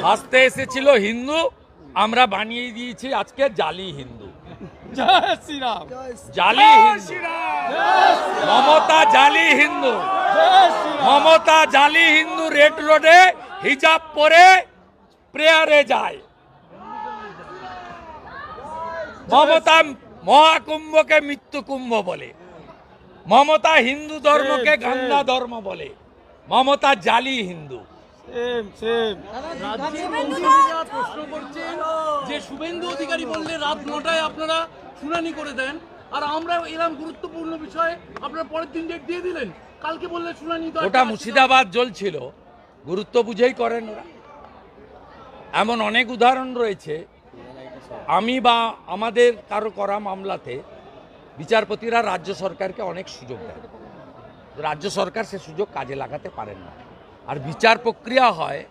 সাজতে এসেছিল হিন্দু আমরা বানিয়ে দিয়েছি আজকে জালি হিন্দু। জালি মমতা জালি হিন্দু। মমতা জালি হিন্দু রেড রোডে হিজাব পরে প্রেয়ারে যায়। মমতা মহাকুম্ভকে মৃত্যু কুম্ভ বলে। মমতা হিন্দু ধর্মকে Same, গান্ধা ধর্ম বলে। মমতা জালি হিন্দু। Same same. প্রশ্ন করছেন। যে শুভেন্দু অধিকারী বললে রাত নটায় আপনারা শুনানি করে দেন। আর আমরা এরকম গুরুত্বপূর্ণ বিষয়ে। আপনারা পরের দিন ডেট দিয়ে দিলেন। কালকে বললে শুনানি তো ওটা মুর্শিদাবাদ জ্বলছিল। গুরুত্ব বুঝেই করেন ওরা। এমন অনেক উদাহরণ রয়েছে। আমি বা আমাদের কারও করা মামলাতে বিচারপতিরা রাজ্য সরকারকে অনেক সুযোগ দেয় রাজ্য সরকার সে সুযোগ কাজে লাগাতে পারেন না। আর বিচার প্রক্রিয়া হয়